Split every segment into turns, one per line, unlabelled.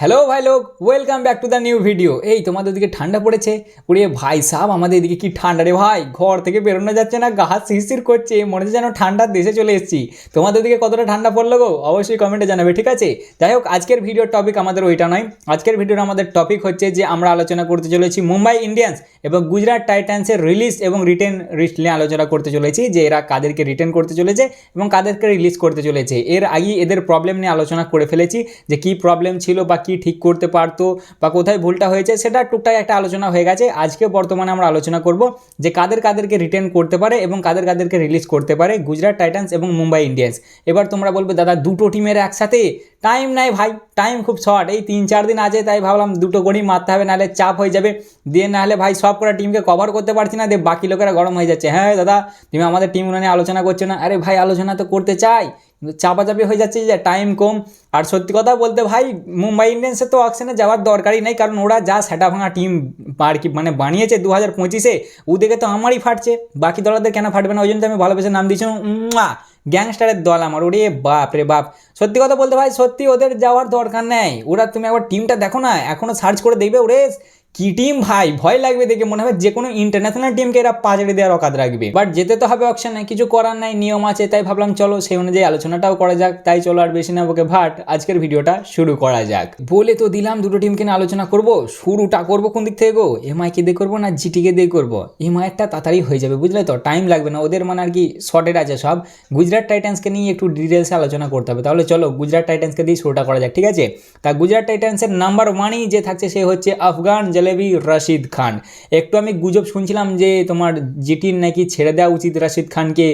Hello ভাই লোক welcome back to the new video এই, তোমাদের দিকে ঠান্ডা পড়েছে? ওরে ভাই সাহ আমাদের এদিকে কি ঠান্ডা রে ভাই? ঘর থেকে বেরোনো যাচ্ছে না, গা হাত শিরশির করছে, মনে হচ্ছে যেন ঠান্ডার দেশে চলে এসেছি। তোমাদের দিকে কতটা ঠান্ডা পড়ল গো? অবশ্যই কমেন্টে জানাবে, ঠিক আছে? যাই হোক, আজকের ভিডিওর টপিক আমাদের ওইটা নয়। আজকের ভিডিওর আমাদের টপিক হচ্ছে যে, আমরা আলোচনা করতে চলেছি মুম্বাই ইন্ডিয়ান্স এবং গুজরাট টাইটান্সের রিলিজ এবং রিটেন রিস্ট নিয়ে আলোচনা করতে চলেছি, যে এরা কাদেরকে রিটার্ন করতে চলেছে এবং কাদেরকে রিলিজ করতে চলেছে। এর আগেই এদের প্রবলেম নিয়ে আলোচনা করে ফেলেছি, যে কি প্রবলেম ছিল বা কি ঠিক করতে পারতো বা কোথায় ভুলটা হয়েছে সেটা টুকটাক একটা আলোচনা হয়ে গেছে। আজকে বর্তমানে আমরা আলোচনা করব যে কাদের কাদেরকে রিটার্ন করতে পারে এবং কাদের কাদেরকে রিলিজ করতে পারে গুজরাট টাইটান্স এবং মুম্বাই ইন্ডিয়ান্স। এবার তোমরা বলবে, দাদা, দুটো টিমের একসাথে? টাইম নাই ভাই টাইম খুব শর্ট এই তিন চার দিন আছে, তাই ভাবলাম দুটো গড়ি মারতে হবে, নাহলে চাপ হয়ে যাবে। দিয়ে নাহলে ভাই সব কটা টিমকে কভার করতে পারছি না, দিয়ে বাকি লোকেরা গরম হয়ে যাচ্ছে। হ্যাঁ দাদা, তুমি আমাদের টিমগুলো নিয়ে আলোচনা করছ না? আরে ভাই, আলোচনা তো করতে চাই। চাপাচাপি হয়ে যাচ্ছে যে টাইম কম। আর সত্যি কথা বলতে ভাই, মুম্বাই ইন্ডিয়ান্সের তো অকশনে যাওয়ার দরকারই নেই, কারণ ওরা যা সেটা ভাঙা টিম আর কি মানে বানিয়েছে দু হাজার পঁচিশে, ওদিকে তো আমারই ফাটছে, বাকি দলাদের কেন ফাটবে না? ওই জন্য আমি ভালোবেসে নাম দিয়েছিলাম গ্যাংস্টারের দল আমার, ওরে বাপ রে বাপ। সত্যি কথা বলতে ভাই, সত্যি ওদের যাওয়ার দরকার নেই। ওরা তুমি একবার টিমটা দেখো না এখনও সার্চ করে দেখবে, ওরে কি টিম ভাই, ভয় লাগবে দেখে, মনে হবে যে কোনো ইন্টারন্যাশনাল টিমকে এরা পাজড়ে দেওয়ার অকাত রাখবে। বাট যেতে তো হবে অপশন কিছু করার নাই, নিয়ম আছে, তাই ভাবলাম চলো সেই অনুযায়ী আলোচনাটাও করা যাক, তাই চলো আর বেশি না ওকে ভাট, আজকের ভিডিওটা শুরু করা যাক। বলে তো দিলাম দুটো টিমকে নিয়ে আলোচনা করব, শুরুটা করব কোন দিক থেকে গো? এমআই কে দিয়ে করব না জিটিকে দিয়ে করব? এমআইয়েরটা তাড়াতাড়ি হয়ে যাবে, বুঝলে তো? টাইম লাগবে না, ওদের মানে আর কি শর্টেড আছে সব। গুজরাট টাইটান্সকে নিয়ে একটু ডিটেলসে আলোচনা করতে হবে, তাহলে চলো গুজরাট টাইটান্সকে দিয়ে শুরুটা করা যাক, ঠিক আছে? তা গুজরাট টাইটান্সের নাম্বার ওয়ানই যে থাকছে, সে হচ্ছে আফগান জলেবি রশিদ খান। একটু আমি গুজব শুনছিলাম যে তোমার জিটির নাকি ছেড়ে দেওয়া উচিত রাশিদ খানকে।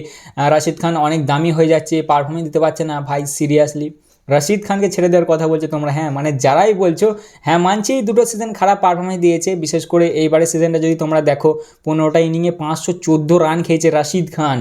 রাশিদ খান অনেক দামি হয়ে যাচ্ছে পারফরমেন্স দিতে পারছে না ভাই সিরিয়াসলি রশিদ খানকে ছেড়ে দেওয়ার কথা বলছো তোমরা হ্যাঁ মানে যারাই বলছো হ্যাঁ মানছি এই দুটো সিজন খারাপ পারফরমেন্স দিয়েছে, বিশেষ করে এইবারের সিজনটা যদি তোমরা দেখো, পনেরোটা ইনিংয়ে পাঁচশো চোদ্দ রান খেয়েছে রাশিদ খান।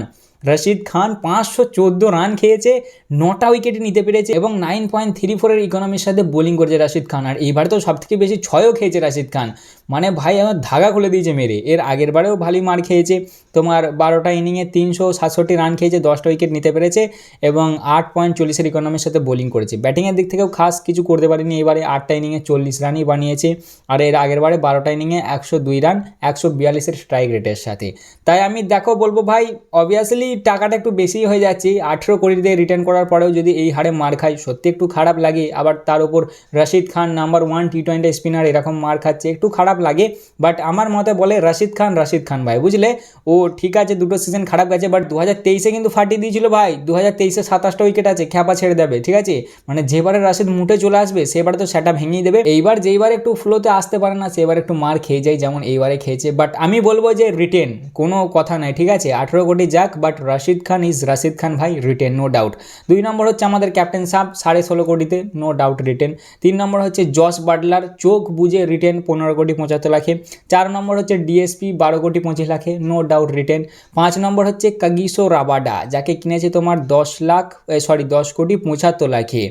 রশিদ খান পাঁচশো চোদ্দ রান খেয়েছে, নটা উইকেটে নিতে পেরেছে এবং নাইন পয়েন্ট থ্রি ফোরের ইকোনমির সাথে বোলিং করেছে রাশিদ খান। আর এইবার তো সব থেকে বেশি ছয়ও খেয়েছে রাশিদ খান। মানে ভাই, আমার ধাগা খুলে দিয়েছে মেরে। এর আগের বারেও ভালোই মার খেয়েছে। তোমার বারোটা ইনিংয়ে তিনশো সাতষট্টি রান খেয়েছে, দশটা উইকেট নিতে পেরেছে এবং আট পয়েন্ট চল্লিশের ইকোনমির সাথে বোলিং করেছে। ব্যাটিংয়ের দিক থেকেও খাস কিছু করতে পারেনি, এবারে আটটা ইনিংয়ে চল্লিশ রানই বানিয়েছে আর এর আগের বারে বারোটা ইনিংয়ে একশো দুই রান, একশো বিয়াল্লিশের স্ট্রাইক রেটের সাথে। তাই আমি দেখো বলব ভাই অবভিয়াসলি টাকাটা একটু বেশি হয়ে যাচ্ছে, আঠেরো কোটি দিয়ে রিটার্ন করার পরেও যদি এই হারে মার খাই, সত্যি একটু খারাপ লাগে। আবার তার উপর Rashid Khan number one T twenty spinner এরকম মার খাচ্ছে, একটু খারাপ লাগে। বাট আমার মতে বলে রশিদ খান রশিদ খান ভাই, বুঝলে? ও ঠিক আছে, দুটো সিজন খারাপ গেছে বাট দু হাজার তেইশে কিন্তু ফাটিয়ে দিয়েছিল ভাই। দু হাজার তেইশে সাতাশটা উইকেট আছে, খ্যাপা ছেড়ে দেবে, ঠিক আছে? মানে যেবারে রাশিদ মুটে চলে আসবে সেবারে তো সেটা ভেঙেই দেবে। এইবার যেইবার একটু ফ্লোতে আসতে পারে না সেবার একটু মার খেয়ে যায়, যেমন এইবারে খেয়েছে। বাট আমি বলব যে রিটেন কোনো কথা নাই, ঠিক আছে? আঠেরো কোটি যাক বাট রাশিদ খান ইজ রাশিদ খান ভাই রিটেন নো ডাউট দুই নম্বর হচ্ছে আমাদের ক্যাপ্টেন সাপ সাড়ে ষোলো কোটিতে নো ডাউট রিটেন তিন নম্বর হচ্ছে জস বাটলার, চোখ বুঝে রিটেন পনেরো কোটি পঁচাত্তর লাখে। চার নম্বর হচ্ছে ডিএসপি বারো কোটি পঁচিশ লাখে নো ডাউট রিটেন পাঁচ নম্বর হচ্ছে কাগিসো রাবাডা, যাকে কিনেছে তোমার দশ লাখ সরি দশ কোটি পঁচাত্তর লাখে।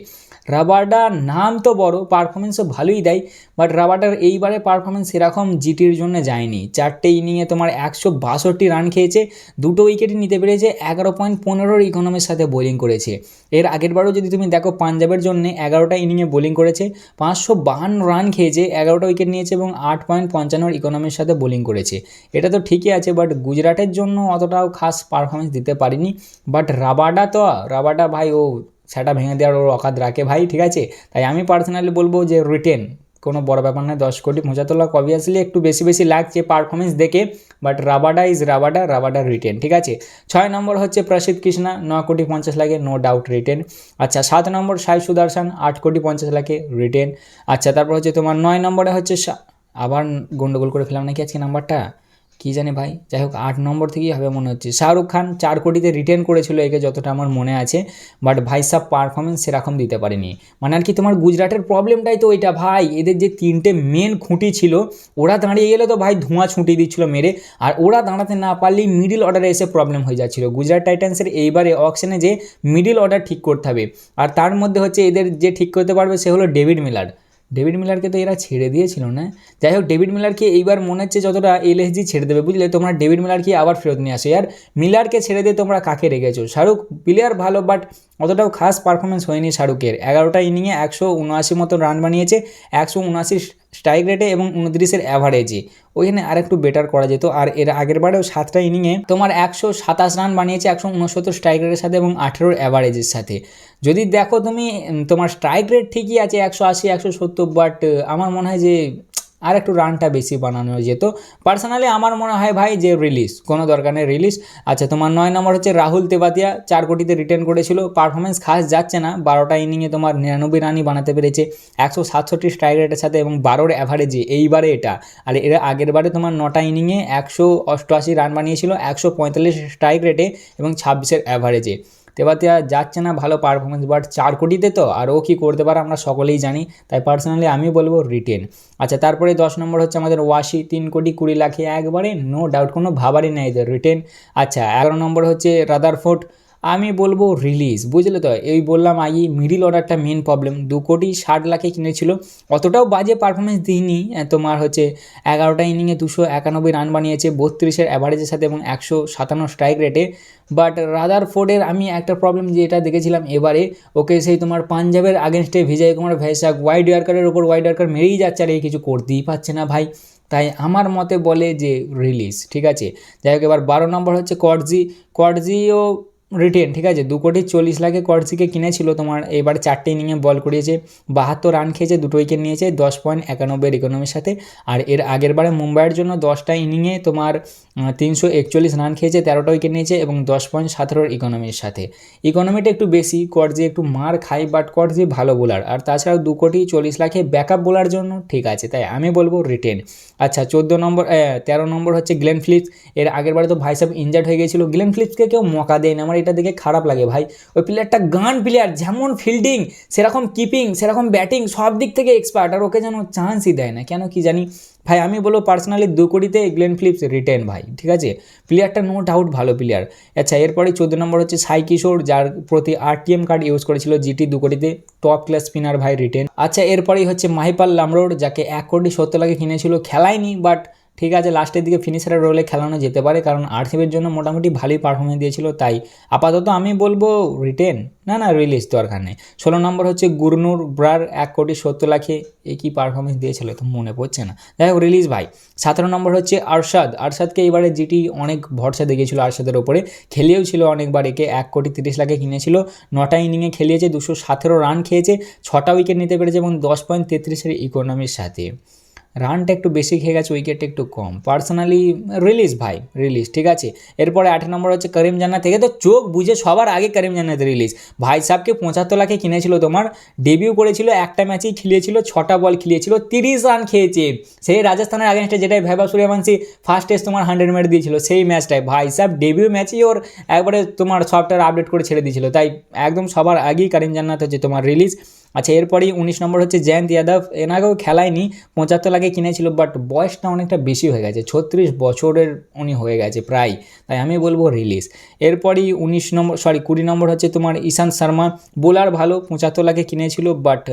রাবাডা নাম তো বড় পারফরমেন্সও ভালোই দেয় বাট রাবাডার এইবারে পারফরমেন্স সেরকম জিটির জন্য যায়নি। চারটে ইনিংয়ে তোমার একশো বাষট্টি রান খেয়েছে, দুটো উইকেটই নিতে পেরেছে, এগারো পয়েন্ট পনেরোর ইকোনমির সাথে বোলিং করেছে। এর আগেরবারও যদি তুমি দেখো, পাঞ্জাবের জন্য এগারোটা ইনিংয়ে বোলিং করেছে, পাঁচশো বাহান্ন রান খেয়েছে, এগারোটা উইকেট নিয়েছে এবং আট পয়েন্ট পঞ্চান্নর ইকোনমির সাথে বোলিং করেছে। এটা তো ঠিকই আছে বাট গুজরাটের জন্য অতটাও খাস পারফরমেন্স দিতে পারিনি। বাট রাবাডা তো রাবাডা ভাই, ও সেটা ভেঙে দেওয়ার ওর অকাত রাখে ভাই, ঠিক আছে? তাই আমি পার্সোনালি বলব যে রিটেন কোনো বড় ব্যাপার নয়, দশ কোটি লাখ অবভিয়াসলি একটু বেশি বেশি লাগছে পারফরমেন্স দেখে but Rabada is Rabada Rabada retain ঠিক আছে? ছয় নম্বর হচ্ছে প্রসিদ্ধ কৃষ্ণা ন কোটি পঞ্চাশ লাগে নো ডাউট রিটেন আচ্ছা সাত নম্বর সাই সুদর্শন, আট কোটি পঞ্চাশ লাগে রিটেন আচ্ছা তারপর হচ্ছে তোমার নয় নম্বরে হচ্ছে আবার গন্ডগোল করে ফেলাম নাকি আজকে নাম্বারটা কী জানি ভাই, যাই হোক আট নম্বর থেকেই হবে মনে হচ্ছে। শাহরুখ খান চার কোটিতে রিটার্ন করেছিল একে যতটা আমার মনে আছে বাট ভাই সাহ পারফরমেন্স সেরকম দিতে পারেনি। মানে আর কি তোমার গুজরাটের প্রবলেমটাই তো ওইটা ভাই, এদের যে তিনটে মেন খুঁটি ছিল, ওরা দাঁড়িয়ে গেলে তো ভাই ধোঁয়া ছুটিয়ে দিচ্ছিল মেরে, আর ওরা দাঁড়াতে না পারলেই মিডিল অর্ডারে এসে প্রবলেম হয়ে যাচ্ছিল। গুজরাট টাইটান্সের এইবারে অকশনে যে মিডিল অর্ডার ঠিক করতে হবে। আর তার মধ্যে হচ্ছে এদের যে ঠিক করতে পারবে সে হলো ডেভিড মিলার ডেভিড মিলারকে তো এরা ছেড়ে দিয়েছিল, না? যাই হোক ডেভিড মিলারকে এইবার মনে হচ্ছে যতটা এলএসজি ছেড়ে দেবে, বুঝলে? তোমরা ডেভিড মিলারকে আবার ফেরত নিয়ে আসো। আর মিলারকে ছেড়ে দিয়ে তোমরা কাকে রেখেছো? শাহরুখ প্লেয়ার ভালো বাট অতটাও খাস পারফরমেন্স হয়নি শাহরুখের। এগারোটা ইনিংয়ে একশো উনআশি মতো রান বানিয়েছে, একশো উনআশি স্ট্রাইক রেটে এবং উনত্রিশের অ্যাভারেজে ওইখানে আর একটু বেটার করা যেত। আর এর আগের বারেও সাতটা ইনিংয়ে তোমার একশো সাতাশ রান বানিয়েছে, একশো উনসত্তর স্ট্রাইক রেটের সাথে এবং আঠেরোর অ্যাভারেজের সাথে। যদি দেখো তুমি তোমার স্ট্রাইক রেট ঠিকই আছে একশো আশি, একশো সত্তর বাট আমার মনে হয় যে আর একটু রানটা বেশি বানানো যেত। পার্সোনালি আমার মনে হয় ভাই যে রিলিজ কোনো দরকার নেই রিলিজ আচ্ছা তোমার নয় নম্বর হচ্ছে রাহুল তেবাতিয়া চার কোটিতে রিটার্ন করেছিল। পারফরমেন্স খাস যাচ্ছে না, বারোটা ইনিংয়ে তোমার নিরানব্বই রানই বানাতে পেরেছে। একশো সাতষট্টি স্ট্রাইক রেটের সাথে এবং বারোর অ্যাভারেজে এইবারে এটা। আর এর আগের বারে তোমার নটা ইনিংয়ে একশো অষ্টআশি রান বানিয়েছিল, একশো পঁয়তাল্লিশ স্ট্রাইক রেটে এবং ছাব্বিশের অ্যাভারেজে তেবাতিয়া যাচ্ছে না, ভালো পারফরমেন্স বাট চার কোটিতে তো, আর ও কী করতে পারে আমরা সকলেই জানি, তাই পার্সোনালি আমি বলব রিটেন আচ্ছা তারপরে দশ নম্বর হচ্ছে আমাদের ওয়াশি তিন কোটি কুড়ি লাখে একবারে নো ডাউট কোনো ভাবারই নেই রিটেন আচ্ছা এগারো নম্বর হচ্ছে রাদারফোর্ড আমি বলব রিলিজ বুঝলে তো? এই বললাম আই মিডিল অর্ডারটা মেন প্রবলেম দু কোটি ষাট লাখে কিনেছিল। অতটাও বাজে পারফরমেন্স দিইনি তোমার হচ্ছে এগারোটা ইনিংয়ে দুশো একানব্বই রান বানিয়েছে, বত্রিশের অ্যাভারেজের সাথে এবং একশো সাতান্ন স্ট্রাইক রেটে বাট রাদার ফোর্ডের আমি একটা প্রবলেম যেটা দেখেছিলাম এবারে, ওকে সেই তোমার পাঞ্জাবের আগেনস্টে ভিজয় কুমার ভেসাক ওয়াইড ওয়ার্কারের ওপর ওয়াইড ওয়ার্কার মেরেই যাচ্ছে, আর এই কিছু করতেই পারছে না ভাই। তাই আমার মতে বলে যে রিলিজ ঠিক আছে? যাই হোক, এবার বারো নম্বর হচ্ছে কটজি কটজিও রিটেন ঠিক আছে? দু কোটি চল্লিশ লাখে কটজিকে কিনেছিল তোমার, এবার চারটে ইনিংয়ে বল করিয়েছে, বাহাত্তর রান খেয়েছে, দুটো উইকেট নিয়েছে, দশ পয়েন্ট একানব্বই ইকোনমির সাথে। আর এর আগের বারে মুম্বাইয়ের জন্য দশটা ইনিংয়ে তোমার তিনশো একচল্লিশ রান খেয়েছে, তেরোটা উইকেট নিয়েছে এবং দশ পয়েন্ট সতেরোর ইকোনমির সাথে। ইকোনমিটা একটু বেশি কটজি একটু মার খায় বাট কটজি ভালো বোলার আর তাছাড়াও দু কোটি চল্লিশ লাখে ব্যাকআপ বোলার জন্য ঠিক আছে, তাই আমি বলব রিটেন আচ্ছা চোদ্দ নম্বর তেরো নম্বর হচ্ছে গ্লেন ফিলিপস এর আগের বারে তো ভাইসাব ইনজার্ড হয়ে গেছিল গ্লেন ফিলিপসকে কেউ মকা দেয় না আমার এটা দেখে খারাপ লাগে ভাই। ওই প্লেয়ারটা গান প্লেয়ার যেমন ফিল্ডিং সেরকম কিপিং সেরকম ব্যাটিং সব দিক থেকে এক্সপার্ট আর ওকে যেন চান্সই দেয় না, কেন কি জানি? ভাই, আমি বলব পার্সোনালি দু কোটিতে গ্লেন ফিলিপস রিটেন ভাই, ঠিক আছে? প্লেয়ারটা নো ডাউট ভালো প্লেয়ার আচ্ছা এরপরে চোদ্দ নম্বর হচ্ছে সাই কিশোর যার প্রতি আরটিএম কার্ড ইউজ করেছিল জিটি দু কোটিতে টপ ক্লাস স্পিনার ভাই রিটেন আচ্ছা এরপরেই হচ্ছে মাহিপাল লামরোড যাকে এক কোটি সত্তর লাখে কিনেছিল, খেলায়নি বাট ঠিক আছে লাস্টের দিকে ফিনিশারের রোলে খেলানো যেতে পারে, কারণ আরসিবির জন্য মোটামুটি ভালোই পারফরমেন্স দিয়েছিল, তাই আপাতত আমি বলব রিটেন না না রিলিজ দরকার নেই। ষোলো নম্বর হচ্ছে গুরনুর ব্রার, এক কোটি সত্তর লাখে এ কী পারফরমেন্স দিয়েছিল তো মনে পড়ছে না। যাই হোক রিলিজ ভাই সতেরো নম্বর হচ্ছে আরশাদ। আরশাদকে এবারে জিটি অনেক ভরসা দেখিয়েছিল আরশাদের ওপরে খেলিয়েও ছিল অনেকবার, একে এক কোটি তিরিশ লাখে কিনেছিল। নটা ইনিংয়ে খেলিয়েছে, দুশো সতেরো রান খেয়েছে, ছটা উইকেট নিতে পেরেছে এবং দশ পয়েন্ট তেত্রিশের ইকোনমির সাথে। রানটা একটু বেশি খেয়ে গেছে উইকেটটা একটু কম। পার্সোনালি রিলিজ ভাই রিলিজ ঠিক আছে? এরপরে আট নম্বর হচ্ছে করিম জান্নাত থেকে তো চোখ বুঝে সবার আগে করিম জান্নাত রিলিজ ভাই সাহেবকে পঁচাত্তর লাখে কিনেছিল তোমার ডেবিউ করেছিল, একটা ম্যাচেই খেলিয়েছিল, ছটা বল খেলিয়েছিল, তিরিশ রান খেয়েছে। সেই রাজস্থানের আগেনস্টে যেটাই ভেবা সূর্যবংশী ফার্স্ট টেস্ট তোমার হান্ড্রেড মেরে দিয়েছিল, সেই ম্যাচটায় ভাই সাহেব ডেবিউ ম্যাচেই ওর একবারে তোমার সফটওয়্যার আপডেট করে ছেড়ে দিয়েছিল। তাই একদম সবার আগেই করিম জান্নাত হচ্ছে তোমার রিলিজ আচ্ছা এরপরেই উনিশ নম্বর হচ্ছে জয়ন্ত যাদব। এনাকেও খেলায়নি, পঁচাত্তর লাগে কিনেছিল বাট বয়সটা অনেকটা বেশি হয়ে গেছে, ছত্রিশ বছরের উনি হয়ে গেছে প্রায়, তাই আমি বলব রিলিজ এরপরই উনিশ নম্বর সরি কুড়ি নম্বর হচ্ছে তোমার ঈশান্ত শর্মা বোলার ভালো, পঁচাত্তর লাগে কিনেছিল বাট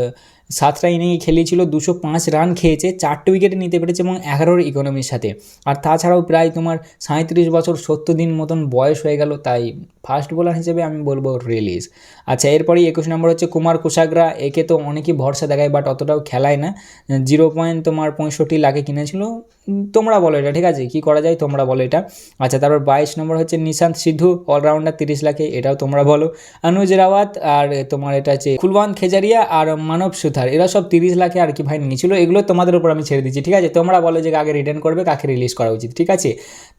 সাতটা ইনিংয়ে খেলিয়েছিল দুশো পাঁচ রান খেয়েছে, চারটে উইকেটে নিতে পেরেছে এবং এগারোর ইকোনমির সাথে। আর তাছাড়াও প্রায় তোমার সাঁত্রিশ বছর, সত্তর দিন মতন বয়স হয়ে গেল, তাই ফাস্ট বোলার হিসেবে আমি বলব রিলিজ আচ্ছা এরপরেই একুশ নম্বর হচ্ছে কুমার কুশাগরা, একে তো অনেকই ভরসা দেখায় বাট অতটাও খেলায় না। জিরো পয়েন্ট তোমার পঁয়ষট্টি লাখে কিনেছিল তোমরা বলো এটা, ঠিক আছে? কী করা যায়, তোমরা বলো এটা। আচ্ছা তারপর বাইশ নম্বর হচ্ছে নিশান্ত সিদ্ধু অলরাউন্ডার তিরিশ লাখে, এটাও তোমরা বলো। অনুজ রাওয়াত, আর তোমার এটা হচ্ছে কুলবন্ত খেজারিয়া, আর মানব সুথার এরা সব তিরিশ লাখে আর কি ভাই নিয়েছিল। এগুলো তোমাদের উপর আমি ছেড়ে দিচ্ছি, ঠিক আছে? তোমরা বলো যে কাকে রিটার্ন করবে, কাকে রিলিজ করা উচিত, ঠিক আছে?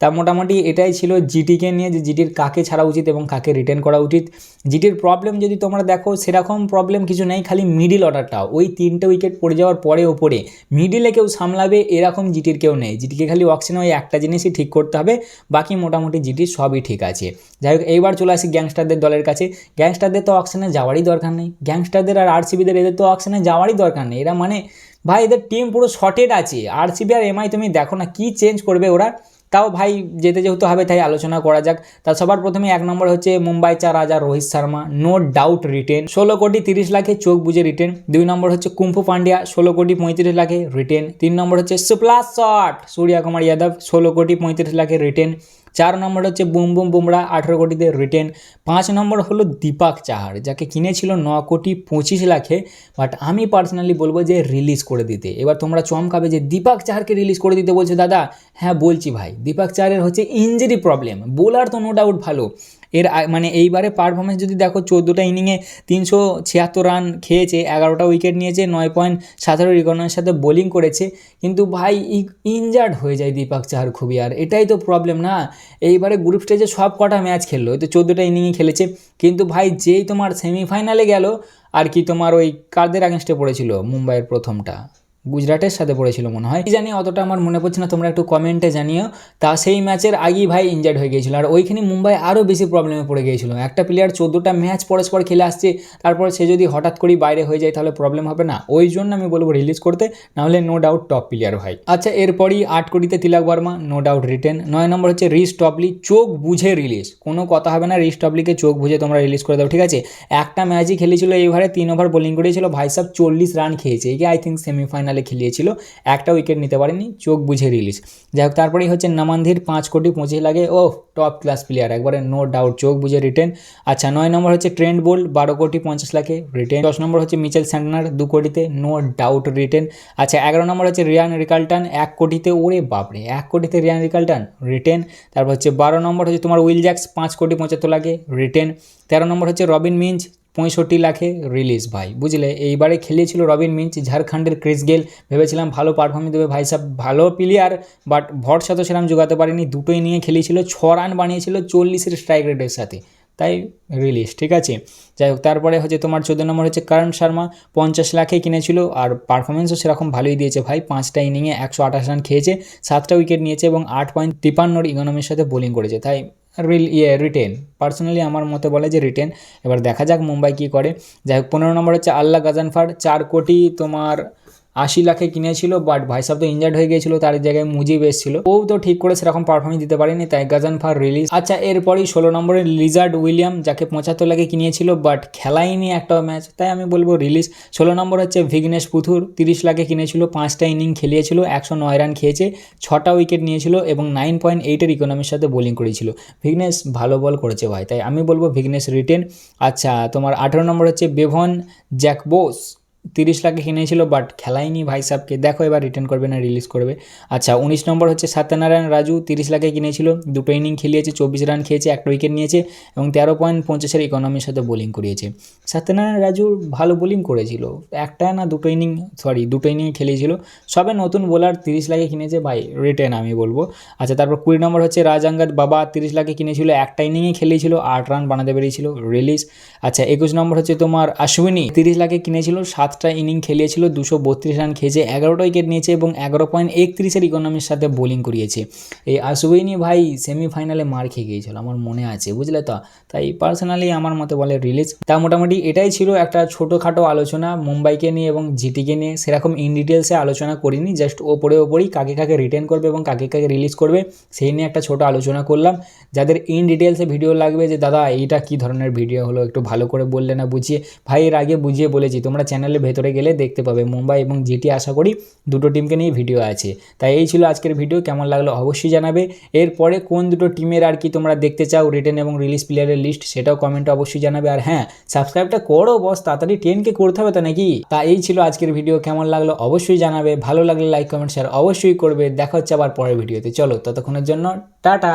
তা মোটামুটি এটাই ছিল জিটিকে নিয়ে যে জিটির কাকে ছাড়া উচিত এবং কাকে রিটার্ন করা উচিত। জিটির প্রবলেম যদি তোমরা দেখো, সেরকম প্রবলেম কিছু নেই, খালি মিডিল অর্ডারটা ওই তিনটে উইকেট পড়ে যাওয়ার পরে ওপরে। মিডিলে কেউ সামলাবে, এরকম জিটির কেউ নেই। জিটিকে খালি অক্সিজেন ওই একটা জিনিসই ঠিক করতে হবে, বাকি মোটামুটি জিটির সবই ঠিক আছে। যাই হোক, এইবার চলে আসি গ্যাংস্টারদের দলের কাছে। গ্যাংস্টারদের তো অক্সিজেনে যাওয়ারই দরকার নেই। গ্যাংস্টারদের আর আরসিবিদের এদের তো অক্সিজেনে যাওয়ারই দরকার নেই। এরা মানে ভাই এদের টিম পুরো শর্টেড আছে। আরসিবি আর এমআই তুমি দেখো না কী চেঞ্জ করবে ওরা। তাও ভাই যেতে যেহেতু হবে তাই আলোচনা করা যাক। তা সবার প্রথমে এক নম্বর হচ্ছে মুম্বাই চার রাজা Rohit Sharma. No doubt retain ষোলো কোটি তিরিশ লাখে চোখ বুঝে রিটেন দুই নম্বর হচ্ছে কুম্ফু পান্ডিয়া। ষোলো কোটি পঁয়ত্রিশ লাখে রিটেন তিন নম্বর হচ্ছে সুপ্লাস শট সূর্যা কুমার যাদব। ষোলো কোটি পঁয়ত্রিশ লাখে রিটেন চার নম্বর হচ্ছে বুম বুম বুমরা আঠেরো কোটিতে রিটেন। পাঁচ নম্বর হলো দীপাক চাহার যাকে কিনেছিল ন কোটি পঁচিশ লাখে। বাট আমি পার্সোনালি বলব যে রিলিজ করে দিতে। এবার তোমরা চমকাবে যে দীপাক চাহারকে রিলিজ করে দিতে বলছে দাদা। হ্যাঁ বলছি ভাই, দীপাক চাহারের হচ্ছে ইঞ্জুরি প্রবলেম বোলার তো নো ডাউট ভালো। এর মানে এইবারে পারফরমেন্স যদি দেখো, চোদ্দোটা ইনিংয়ে তিনশো ছিয়াত্তর রান খেয়েছে, এগারোটা উইকেট নিয়েছে, নয় পয়েন্ট সতেরো রিকনের সাথে বোলিং করেছে। কিন্তু ভাই ইনজার্ড হয়ে যায় দীপাক চাহার খুবই আর এটাই তো প্রবলেম না? এইবারে গ্রুপ স্টেজে সব কটা ম্যাচ খেললো তো চোদ্দোটা ইনিংয়ে খেলেছে। কিন্তু ভাই, যেই তোমার সেমিফাইনালে গেল, আর কি তোমার ওই কাদের আগেনস্টে পড়েছিল, মুম্বাইয়ের প্রথমটা? গুজরাটের সাথে পড়েছিল মনে হয়। জানি, অতটা আমার মনে পড়ছে না, তোমরা একটু কমেন্টে জানিও। তা সেই ম্যাচের আগেই ভাই ইনজার্ড হয়ে গিয়েছিল। আর ওইখানে মুম্বাই আরও বেশি প্রবলেমে পড়ে গিয়েছিল। একটা প্লেয়ার চোদ্দোটা ম্যাচ পরস্পর খেলে আসছে, তারপর সে যদি হঠাৎ করেই বাইরে হয়ে যায়, তাহলে প্রবলেম হবে না। ওই জন্য আমি বলব রিলিজ করতে, নাহলে নো ডাউট টপ প্লেয়ার ভাই। আচ্ছা এরপরই আট কোটিতে Tilak Varma no doubt retain নয় নম্বর হচ্ছে রিস টপলি, চোখ বুঝে রিলিজ কোনো কথা হবে না, রিস টপলিকে চোখ বুঝে তোমরা রিলিজ করে দাও, ঠিক আছে? একটা ম্যাচই খেলেছিল এইবারে তিন ওভার বোলিং করেছিল। ভাই সাহেব চল্লিশ রান খেয়েছে। একে আই থিঙ্ক সেমিফাইনালে খেলিয়েছিল। একটা উইকেট নিতে পারেনি চোখ বুঝে রিলিজ যাই হোক, তারপরেই হচ্ছে নামান্ধির পাঁচ কোটি পঁচিশ লাগে। ও টপ ক্লাস প্লেয়ার একবারে নো ডাউট চোখ বুঝে রিটেন আচ্ছা নয় নম্বর হচ্ছে ট্রেন্ড বোল্ট বারো কোটি পঞ্চাশ লাখে রিটেন দশ নম্বর হচ্ছে মিচেল স্যান্টনার দু কোটিতে নো ডাউট রিটেন আচ্ছা এগারো নম্বর হচ্ছে রিয়ান রিকাল্টন এক কোটিতে ওরে বাপরে, এক কোটিতে রিয়ান রিকাল্টন রিটেন তারপর হচ্ছে বারো নম্বর হচ্ছে তোমার উইল জ্যাক্স পাঁচ কোটি পঁচাত্তর লাগে রিটেন তেরো নম্বর হচ্ছে রবিন মিঞ্চ পঁয়ষট্টি লাখে রিলিজ ভাই, বুঝলে? এইবারে খেলিয়েছিল রবিন মিঞ্চ ঝাড়খণ্ডের ক্রিস গেল। ভেবেছিলাম ভালো পারফরমেন্স দেবে ভাই সাহেব ভালো প্লেয়ার বাট ভরসা তো সেরকম জোগাতে পারেনি। দুটোই নিয়ে খেলিয়েছিল ছ রান বানিয়েছিল, চল্লিশের স্ট্রাইক রেটের সাথে। তাই রিলিজ ঠিক আছে? যাই হোক, তারপরে হচ্ছে তোমার চোদ্দ নম্বর হচ্ছে করণ শর্মা পঞ্চাশ লাখে কিনেছিল আর পারফরমেন্সও সেরকম ভালোই দিয়েছে ভাই। পাঁচটা ইনিংয়ে একশো আঠাশ রান খেয়েছে, সাতটা উইকেট নিয়েছে এবং আট পয়েন্ট তিপান্নর ইকোনমির সাথে বোলিং করেছে। তাই রিল ইয়ে রিটেন পার্সোনালি আমার মতে বলে যে রিটেন এবার দেখা যাক মুম্বাই কী করে। যাই হোক, পনেরো নম্বর হচ্ছে আল্লাহ গাজানফার, চার কোটি তোমার আশি লাখে কিনেছিল বাট ভাই সাহেব তো ইনজার্ড হয়ে গিয়েছিল, তার জায়গায় মুজিব এসেছিল। ও তো ঠিক করে সেরকম পারফরমেন্স দিতে পারেনি, তাই গাজান ফার রিলিজ আচ্ছা এরপরই ষোলো নম্বরে লিজার্ড উইলিয়াম যাকে পঁচাত্তর লাখে কিনিয়েছিল বাট খেলাইনি একটা ম্যাচ তাই আমি বলব রিলিজ ষোলো নম্বর হচ্ছে ভিগনেশ পুথুর তিরিশ লাখে কিনেছিল, পাঁচটা ইনিং খেলিয়েছিল, একশো নয় রান খেয়েছে, ছটা উইকেট নিয়েছিল এবং নাইন পয়েন্ট এইটের ইকোনমির সাথে বোলিং করেছিল। ভিগনেশ ভালো বল করেছে ভাই, তাই আমি বলব ভিগনেশ রিটেন আচ্ছা তোমার আঠেরো নম্বর হচ্ছে বেভন জ্যাকবোস তিরিশ লাখে কিনেছিল বাট খেলাইনি ভাই সাহেবকে দেখো এবার রিটার্ন করবে না রিলিজ করবে। আচ্ছা উনিশ নম্বর হচ্ছে সত্যনারায়ণ রাজু, তিরিশ লাখে কিনেছিল। দুটো ইনিং খেলিয়েছে, চব্বিশ রান খেয়েছে, একটা উইকেট নিয়েছে এবং তেরো পয়েন্ট পঞ্চাশের ইকোনমির সাথে বোলিং করিয়েছে। সত্যনারায়ণ রাজু ভালো বোলিং করেছিল। একটা না দুটো ইনিং সরি দুটো ইনিং খেলিয়েছিল। সবে নতুন বোলার তিরিশ লাখে কিনেছে, ভাই রিটার্ন আমি বলব। আচ্ছা তারপর কুড়ি নম্বর হচ্ছে রাজাঙ্গাদ বাবা, তিরিশ লাখে কিনেছিল, একটা ইনিংয়ে খেলিয়েছিল, আট রান বানাতে পেরেছিল রিলিজ আচ্ছা একুশ নম্বর হচ্ছে তোমার আশ্বিনী, তিরিশ লাখে কিনেছিল সাতটা ইনিং খেলিয়েছিল, দুশো বত্রিশ রান খেয়েছে, এগারোটা উইকেট নিয়েছে এবং এগারো পয়েন্ট একত্রিশের ইকোনমির সাথে বোলিং করিয়েছে। এই আশুইনি ভাই সেমিফাইনালে মার খেয়ে গিয়েছিল, আমার মনে আছে, বুঝলে তো? তাই পার্সোনালি আমার মতে বলে রিলিজ তা মোটামুটি এটাই ছিল একটা ছোটোখাটো আলোচনা মুম্বাইকে নিয়ে এবং জিটিকে নিয়ে। সেরকম ইন ডিটেলসে আলোচনা করিনি জাস্ট ওপরে ওপরেই কাকে কাকে রিটার্ন করবে এবং কাকে কাকে রিলিজ করবে, সেই নিয়ে একটা ছোটো আলোচনা করলাম। যাদের ইন ডিটেলসে ভিডিও লাগবে যে, দাদা, এইটা কী ধরনের ভিডিও হলো? একটু ভালো করে বললে না বুঝিয়ে? ভাই, এর আগে বুঝিয়ে বলেছি, তোমরা চ্যানেলের ভেতরে গেলে দেখতে পাবে মুম্বাই এবং জিটি আশা করি দুটো টিমকে নিয়ে ভিডিও আছে। তাই এই ছিল আজকের ভিডিও, কেমন লাগল অবশ্যই জানাবে। এরপরে কোন দুটো টিমের আর কি তোমরা দেখতে চাও রিটেন এবং রিলিজ প্লেয়ারের লিস্ট সেটাও কমেন্টে অবশ্যই জানাবে। আর হ্যাঁ সাবস্ক্রাইবটা করো বস তাড়াতাড়ি টেনকে করতে হবে তো নাকি? তা এই ছিল আজকের ভিডিও কেমন লাগল অবশ্যই জানাবে। ভালো লাগলে লাইক কমেন্ট শেয়ার অবশ্যই করবে। দেখা হচ্ছে আবার পরের ভিডিওতে চলো, ততক্ষণের জন্য টাটা!